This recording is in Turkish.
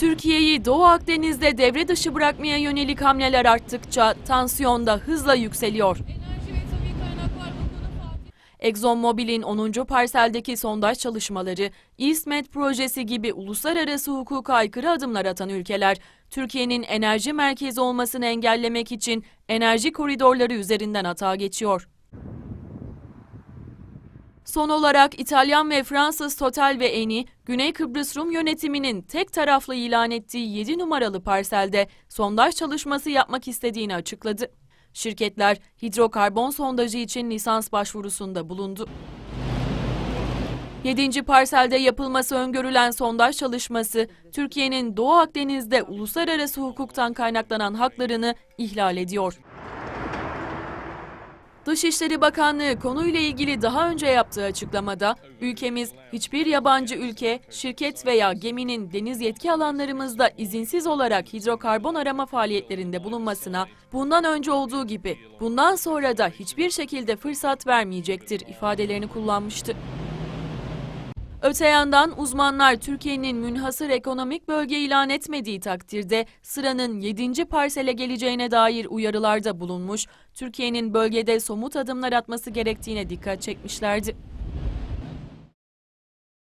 Türkiye'yi Doğu Akdeniz'de devre dışı bırakmaya yönelik hamleler arttıkça tansiyon da hızla yükseliyor. ExxonMobil'in 10. parseldeki sondaj çalışmaları, İSMED projesi gibi uluslararası hukuka aykırı adımlar atan ülkeler, Türkiye'nin enerji merkezi olmasını engellemek için enerji koridorları üzerinden atağa geçiyor. Son olarak İtalyan ve Fransız Total ve Eni, Güney Kıbrıs Rum yönetiminin tek taraflı ilan ettiği 7 numaralı parselde sondaj çalışması yapmak istediğini açıkladı. Şirketler hidrokarbon sondajı için lisans başvurusunda bulundu. 7. parselde yapılması öngörülen sondaj çalışması, Türkiye'nin Doğu Akdeniz'de uluslararası hukuktan kaynaklanan haklarını ihlal ediyor. Dışişleri Bakanlığı konuyla ilgili daha önce yaptığı açıklamada, ülkemiz hiçbir yabancı ülke, şirket veya geminin deniz yetki alanlarımızda izinsiz olarak hidrokarbon arama faaliyetlerinde bulunmasına, bundan önce olduğu gibi bundan sonra da hiçbir şekilde fırsat vermeyecektir ifadelerini kullanmıştı. Öte yandan uzmanlar Türkiye'nin münhasır ekonomik bölge ilan etmediği takdirde sıranın 7. parsele geleceğine dair uyarılarda bulunmuş, Türkiye'nin bölgede somut adımlar atması gerektiğine dikkat çekmişlerdi.